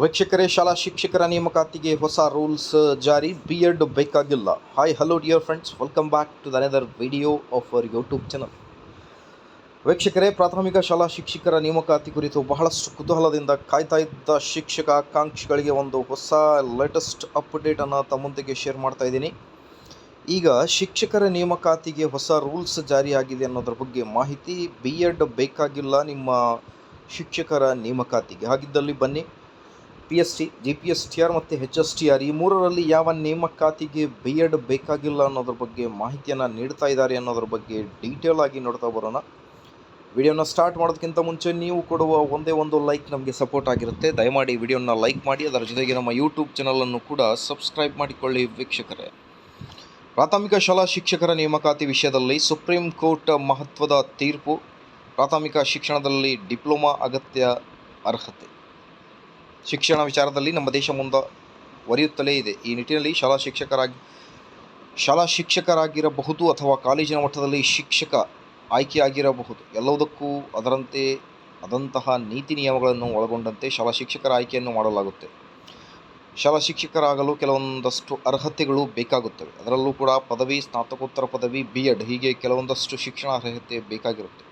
ವೀಕ್ಷಕರೇ, ಶಾಲಾ ಶಿಕ್ಷಕರ ನೇಮಕಾತಿಗೆ ಹೊಸ ರೂಲ್ಸ್ ಜಾರಿ ಬಿ ಎಡ್ ಬೇಕಾಗಿಲ್ಲ. Hi hello dear friends welcome back to the another video of our YouTube channel ವೀಕ್ಷಕರೇ, ಪ್ರಾಥಮಿಕ ಶಾಲಾ ಶಿಕ್ಷಕರ ನೇಮಕಾತಿ ಕುರಿತು ಬಹಳಷ್ಟು ಕುತೂಹಲದಿಂದ ಕಾಯ್ತಾ ಇದ್ದ ಶಿಕ್ಷಕ ಆಕಾಂಕ್ಷಿಗಳಿಗೆ ಒಂದು ಹೊಸ ಲೇಟೆಸ್ಟ್ ಅಪ್ಡೇಟನ್ನು ತಮ್ಮೊಂದಿಗೆ ಶೇರ್ ಮಾಡ್ತಾ ಇದ್ದೀನಿ. ಈಗ ಶಿಕ್ಷಕರ ನೇಮಕಾತಿಗೆ ಹೊಸ ರೂಲ್ಸ್ ಜಾರಿಯಾಗಿದೆ ಅನ್ನೋದ್ರ ಬಗ್ಗೆ ಮಾಹಿತಿ ಬಿ ಎಡ್ ಬೇಕಾಗಿಲ್ಲ ನಿಮ್ಮ ಶಿಕ್ಷಕರ ನೇಮಕಾತಿಗೆ. ಹಾಗಿದ್ದಲ್ಲಿ ಬನ್ನಿ. P S T G P S T R ಮತ್ತು ಹೆಚ್ ಎಸ್ ಟಿ ಆರ್ ಈ ಮೂರರಲ್ಲಿ ಯಾವ ನೇಮಕಾತಿಗೆ ಬಿ ಎಡ್ ಬೇಕಾಗಿಲ್ಲ ಅನ್ನೋದ್ರ ಬಗ್ಗೆ ಮಾಹಿತಿಯನ್ನು ನೀಡ್ತಾ ಇದ್ದಾರೆ ಅನ್ನೋದ್ರ ಬಗ್ಗೆ ಡೀಟೇಲ್ ಆಗಿ ನೋಡ್ತಾ ಬರೋಣ. ವಿಡಿಯೋನ ಸ್ಟಾರ್ಟ್ ಮಾಡೋದಕ್ಕಿಂತ ಮುಂಚೆ ನೀವು ಕೊಡುವ ಒಂದೇ ಒಂದು ಲೈಕ್ ನಮಗೆ ಸಪೋರ್ಟ್ ಆಗಿರುತ್ತೆ. ದಯಮಾಡಿ ವಿಡಿಯೋನ ಲೈಕ್ ಮಾಡಿ, ಅದರ ಜೊತೆಗೆ ನಮ್ಮ ಯೂಟ್ಯೂಬ್ ಚಾನಲನ್ನು ಕೂಡ ಸಬ್ಸ್ಕ್ರೈಬ್ ಮಾಡಿಕೊಳ್ಳಿ ವೀಕ್ಷಕರೇ. ಪ್ರಾಥಮಿಕ ಶಾಲಾ ಶಿಕ್ಷಕರ ನೇಮಕಾತಿ ವಿಷಯದಲ್ಲಿ ಸುಪ್ರೀಂ ಕೋರ್ಟ್ ಮಹತ್ವದ ತೀರ್ಪು, ಪ್ರಾಥಮಿಕ ಶಿಕ್ಷಣದಲ್ಲಿ ಡಿಪ್ಲೊಮಾ ಅಗತ್ಯ ಅರ್ಹತೆ. ಶಿಕ್ಷಣ ವಿಚಾರದಲ್ಲಿ ನಮ್ಮ ದೇಶ ಮುಂದುವರಿಯುತ್ತಲೇ ಇದೆ. ಈ ನಿಟ್ಟಿನಲ್ಲಿ ಶಾಲಾ ಶಿಕ್ಷಕರಾಗಿ, ಶಾಲಾ ಶಿಕ್ಷಕರಾಗಿರಬಹುದು ಅಥವಾ ಕಾಲೇಜಿನ ಮಟ್ಟದಲ್ಲಿ ಶಿಕ್ಷಕ ಆಯ್ಕೆಯಾಗಿರಬಹುದು. ಎಲ್ಲದಕ್ಕೂ ಅದರಂತೆ ಆದಂತಹ ನೀತಿ ನಿಯಮಗಳನ್ನು ಒಳಗೊಂಡಂತೆ ಶಾಲಾ ಶಿಕ್ಷಕರ ಆಯ್ಕೆಯನ್ನು ಮಾಡಲಾಗುತ್ತೆ. ಶಾಲಾ ಶಿಕ್ಷಕರಾಗಲು ಕೆಲವೊಂದಷ್ಟು ಅರ್ಹತೆಗಳು ಬೇಕಾಗುತ್ತವೆ. ಅದರಲ್ಲೂ ಕೂಡ ಪದವಿ, ಸ್ನಾತಕೋತ್ತರ ಪದವಿ ಬಿ ಎಡ್ ಹೀಗೆ ಕೆಲವೊಂದಷ್ಟು ಶಿಕ್ಷಣ ಅರ್ಹತೆ ಬೇಕಾಗಿರುತ್ತೆ.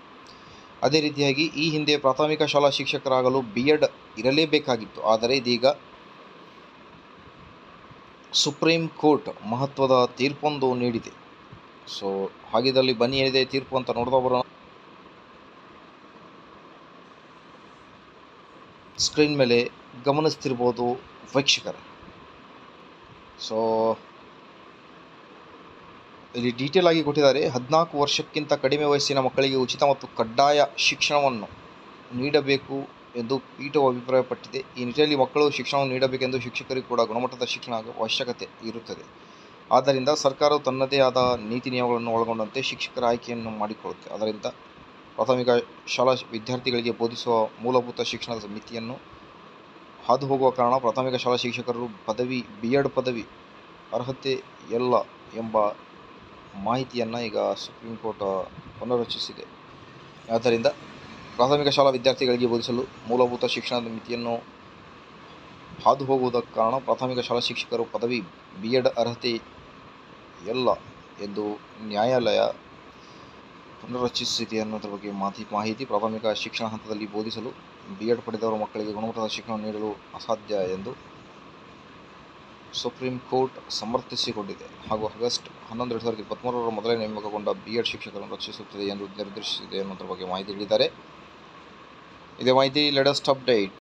ಅದೇ ರೀತಿಯಾಗಿ ಈ ಹಿಂದೆ ಪ್ರಾಥಮಿಕ ಶಾಲಾ ಶಿಕ್ಷಕರಾಗಲು ಬಿ ಎಡ್ ಇರಲೇಬೇಕಾಗಿತ್ತು. ಆದರೆ ಇದೀಗ ಸುಪ್ರೀಂ ಕೋರ್ಟ್ ಮಹತ್ವದ ತೀರ್ಪೊಂದು ನೀಡಿದೆ. ಸೊ ಹಾಗಿದ್ದಲ್ಲಿ ಬನ್ನಿ, ಏನಿದೆ ತೀರ್ಪು ಅಂತ ನೋಡ್ತಾ ಬರೋಣ. ಸ್ಕ್ರೀನ್ ಮೇಲೆ ಗಮನಿಸ್ತಿರ್ಬೋದು ವೀಕ್ಷಕರೇ. ಸೊ ಇಲ್ಲಿ ಡೀಟೇಲ್ ಆಗಿ ಕೊಟ್ಟಿದ್ದಾರೆ. ಹದಿನಾಲ್ಕು ವರ್ಷಕ್ಕಿಂತ ಕಡಿಮೆ ವಯಸ್ಸಿನ ಮಕ್ಕಳಿಗೆ ಉಚಿತ ಮತ್ತು ಕಡ್ಡಾಯ ಶಿಕ್ಷಣವನ್ನು ನೀಡಬೇಕು ಎಂದು ಪೀಠವು ಅಭಿಪ್ರಾಯಪಟ್ಟಿದೆ. ಈ ನಿಟ್ಟಿನಲ್ಲಿ ಮಕ್ಕಳು ಶಿಕ್ಷಣವನ್ನು ನೀಡಬೇಕೆಂದು ಶಿಕ್ಷಕರಿಗೆ ಕೂಡ ಗುಣಮಟ್ಟದ ಶಿಕ್ಷಣ ಅವಶ್ಯಕತೆ ಇರುತ್ತದೆ. ಆದ್ದರಿಂದ ಸರ್ಕಾರವು ತನ್ನದೇ ಆದ ನೀತಿ ನಿಯಮಗಳನ್ನು ಒಳಗೊಂಡಂತೆ ಶಿಕ್ಷಕರ ಆಯ್ಕೆಯನ್ನು ಮಾಡಿಕೊಳ್ಳುತ್ತೆ. ಅದರಿಂದ ಪ್ರಾಥಮಿಕ ಶಾಲಾ ವಿದ್ಯಾರ್ಥಿಗಳಿಗೆ ಬೋಧಿಸುವ ಮೂಲಭೂತ ಶಿಕ್ಷಣದ ಮಿತಿಯನ್ನು ಹಾದು ಹೋಗುವ ಕಾರಣ ಪ್ರಾಥಮಿಕ ಶಾಲಾ ಶಿಕ್ಷಕರು ಪದವಿ ಬಿ ಎಡ್ ಪದವಿ ಅರ್ಹತೆ ಎಲ್ಲ ಎಂಬ ಮಾಹಿತಿಯನ್ನು ಈಗ ಸುಪ್ರೀಂ ಕೋರ್ಟ್ ಪುನರ್ರಚಿಸಿದೆ. ಆದ್ದರಿಂದ ಪ್ರಾಥಮಿಕ ಶಾಲಾ ವಿದ್ಯಾರ್ಥಿಗಳಿಗೆ ಬೋಧಿಸಲು ಮೂಲಭೂತ ಶಿಕ್ಷಣದ ಮಿತಿಯನ್ನು ಹಾದು ಹೋಗುವುದಕ್ಕೆ ಕಾರಣ ಪ್ರಾಥಮಿಕ ಶಾಲಾ ಶಿಕ್ಷಕರು ಪದವಿ ಬಿ ಎಡ್ ಅರ್ಹತೆ ಎಲ್ಲ ಎಂದು ನ್ಯಾಯಾಲಯ ಪುನರ್ರಚಿಸಿದೆ ಅನ್ನೋದ್ರ ಬಗ್ಗೆ ಮಾಹಿತಿ ಮಾಹಿತಿ ಪ್ರಾಥಮಿಕ ಶಿಕ್ಷಣ ಹಂತದಲ್ಲಿ ಬೋಧಿಸಲು ಬಿ ಎಡ್ ಪಡೆದವರ ಮಕ್ಕಳಿಗೆ ಗುಣಮಟ್ಟದ ಶಿಕ್ಷಣ ನೀಡಲು ಅಸಾಧ್ಯ ಎಂದು ಸುಪ್ರೀಂ ಕೋರ್ಟ್ ಸಮರ್ಥಿಸಿಕೊಂಡಿದೆ ಹಾಗೂ ಆಗಸ್ಟ್ ಹನ್ನೊಂದು ಎರಡು ಸಾವಿರದ ಇಪ್ಪತ್ತ್ಮೂರರ ಮೊದಲೇ ನೇಮಕಗೊಂಡ ಬಿ ಎಡ್ ಶಿಕ್ಷಕರನ್ನು ರಕ್ಷಿಸುತ್ತದೆ ಎಂದು ನಿರ್ದೇಶಿಸಿದೆ ಎನ್ನುವುದರ ಬಗ್ಗೆ ಮಾಹಿತಿ ನೀಡಿದ್ದಾರೆ. ಇದೇ ಮಾಹಿತಿ ಲೇಟೆಸ್ಟ್ ಅಪ್ಡೇಟ್